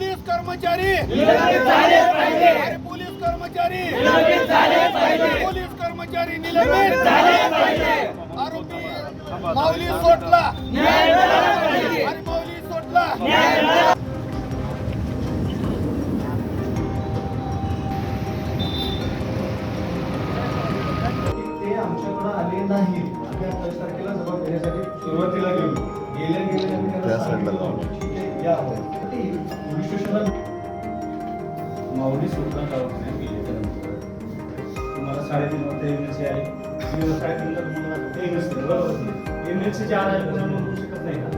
Police कर्मचारी! अरे police कर्मचारी! पोलीस कर्मचारी निलंबित आरोपी माऊली सोटला. माऊली सोटला. ते आमच्याकडे आले नाहीत आम्ही अठ्ठावीस तारखेला जबाब देण्यासाठी सुरुवातीला गेलो. गेल्या गेल्या या पोलीस स्टेशनला माऊली सुद्धा दवाखान्यात तुम्हाला साडेतीन वाजता एमएलसी आली तुम्ही साडेतीनला तुम्हाला एमएलसी बरोबर. एमएलसीच्या आधारे तुम्ही करू शकत नाही ना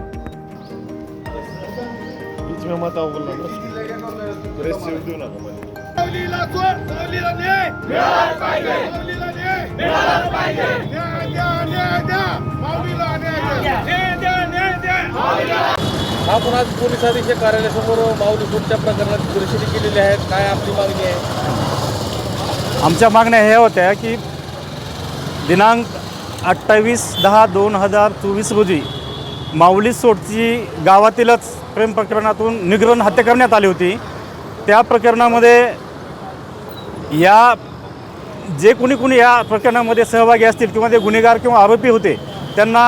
न्याय. न्याय. द्या न्याय. आपण आज पोलीस अधीक्षक कार्यालयासमोर माऊली सूटच्या प्रकरणात परिस्थिती केलेली आहे. काय आपली मागणी आहे? आमच्या मागण्या ह्या होत्या की दिनांक अठ्ठावीस दहा दोन हजार चोवीस रोजी माऊली सोटची गावातीलच प्रेम प्रकरणातून निग्रहण हत्या करण्यात आली होती. त्या प्रकरणामध्ये या जे कुणी कुणी या प्रकरणामध्ये सहभागी असतील किंवा ते गुन्हेगार किंवा आरोपी होते त्यांना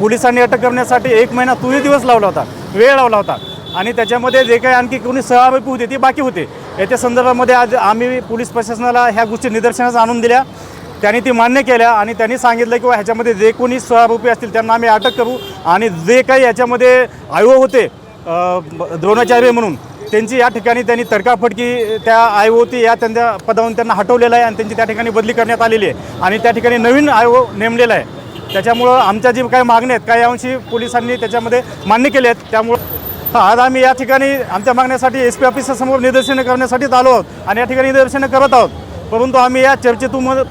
पोलिसांनी अटक करण्यासाठी एक महिना तोही दिवस लावला होता. वेळ लावला होता. आणि त्याच्यामध्ये जे काही आणखी कोणी सहआरोपी होते ते बाकी होते. याच्या संदर्भामध्ये आज आम्ही पोलीस प्रशासनाला ह्या गोष्टी निदर्शनास आणून दिल्या. त्यांनी ती मान्य केल्या आणि त्यांनी सांगितलं की ह्याच्यामध्ये जे कोणी सहआरोपी असतील त्यांना आम्ही अटक करू आणि जे काही याच्यामध्ये आयो होते द्रोणाचार्य म्हणून त्यांची या ठिकाणी त्यांनी तडकाफडकी त्या आयोती या त्यांच्या पदावरून त्यांना हटवलेलं आहे आणि त्यांची त्या ठिकाणी बदली करण्यात आलेली आहे. आणि त्या ठिकाणी नवीन आयोग नेमलेला आहे. त्याच्यामुळं आमच्या जी काही मागण्या आहेत काही अंशी पोलिसांनी त्याच्यामध्ये मान्य केले आहेत त्यामुळं आज आम्ही या ठिकाणी आमच्या मागण्यासाठी एस पी ऑफिसरसमोर निदर्शनं करण्यासाठीच आलो आहोत आणि या ठिकाणी निदर्शनं करत आहोत. परंतु आम्ही या चर्चेतून मग,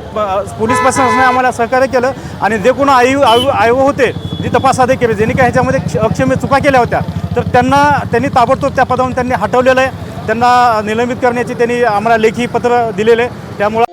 पोलीस प्रशासनाने आम्हाला सहकार्य केलं आणि जे कोण आयु आयु आयोग होते जे तपासादे केले ज्यांनी काही ह्याच्यामध्ये अक्षम्य चुका केल्या होत्या तर त्यांना त्यांनी ताबडतोब त्या पदावरून त्यांनी हटवलेलं आहे. त्यांना निलंबित करण्याची त्यांनी आम्हाला लेखी पत्र दिलेलं आहे. त्यामुळं